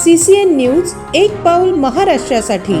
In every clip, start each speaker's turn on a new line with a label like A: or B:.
A: C C N news एक पाऊल महाराष्ट्रासाठी.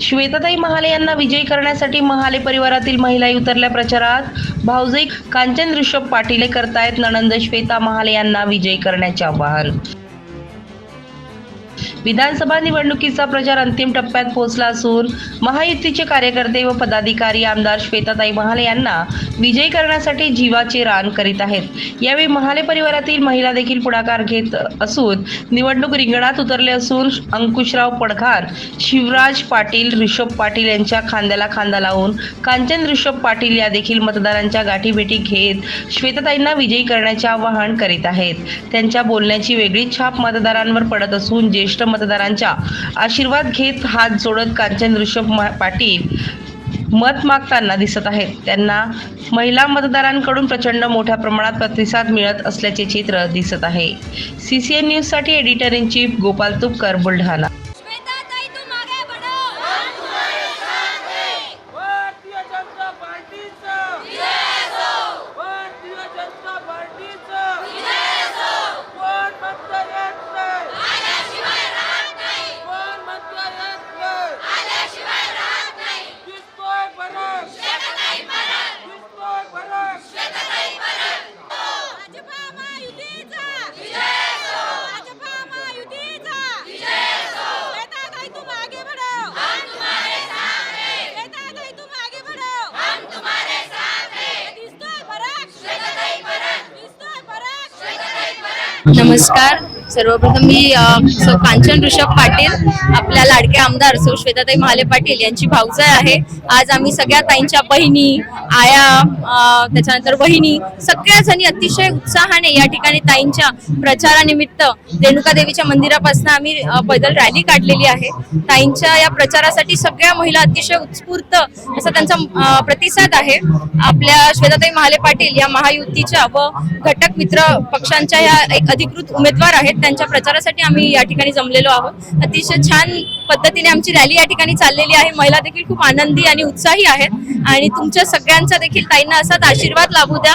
B: श्वेताताई महाले यांना विजयी करण्यासाठी महाले परिवारातील महिलाही उतरल्या प्रचारात. भाऊजई कांचन ऋषभ पाटील करतायत. नणंद श्वेता महाले यांना विजयी करण्याचे आवाहन. विधानसभा निवडणुकीचा प्रचार अंतिम टप्प्यात पोहोचला असून महायुतीचे कार्यकर्ते व पदाधिकारी आमदार श्वेताताई महाले यांना विजयी करण्यासाठी जीवाचे रान करीत आहेत. यावेळी महाले परिवारातील महिला देखील पुढाकार घेत असून निवडणूक रिंगणात उतरले असून अंकुशराव पडघार शिवराज पाटील ऋषभ पाटील यांच्या खांद्याला खांदा लावून कांचन ऋषभ पाटील या देखील मतदारांच्या गाठीभेटी घेत श्वेताताईंना विजयी करण्याचे आवाहन करीत आहेत. त्यांच्या बोलण्याची वेगळी छाप मतदारांवर पडत असून ज्येष्ठ मतदारांच्या आशीर्वाद घेत हात जोडत कांचन ऋषभ पाटील मत मागताना दिसत आहेत. त्यांना महिला मतदारांकडून प्रचंड मोठ्या प्रमाणात प्रतिसाद मिळत असल्याचे चित्र दिसत आहे. सी सी एन न्यूजसाठी editor in chief Gopal Tupkar Buldhana.
C: नमस्कार. सर्वप्रथम मी कांचन ऋषभ पाटील आपल्या लाडके आमदार सौ श्वेताताई महाले पाटील यांची भाऊजाई आहे. आज आम्ही सगळ्या ताईंच्या बहिणी आया त्याच्यानंतर वहिनी सगळ्या जणी अतिशय उत्साहाने या ठिकाणी ताईंच्या प्रचारानिमित्त रेणुका देवीच्या मंदिरापासून आम्ही पैदल रॅली काढलेली आहे. ताईंच्या या प्रचारासाठी सगळ्या महिला अतिशय उत्स्फूर्त असा त्यांचा प्रतिसाद आहे. आपल्या श्वेताताई महाले पाटील या महायुतीच्या व घटक मित्र पक्षांच्या या एक अधिकृत उमेदवार आहेत. त्यांच्या प्रचारासाठी आम्ही या ठिकाणी जमलेलो आहोत. अतिशय छान पद्धतीने आमची रॅली या ठिकाणी चाललेली आहे. महिला देखील खूप आनंदी आणि उत्साही आहेत. आणि तुमच्या सगळ्यांचा देखील ताईंना असाच आशीर्वाद लाभू द्या.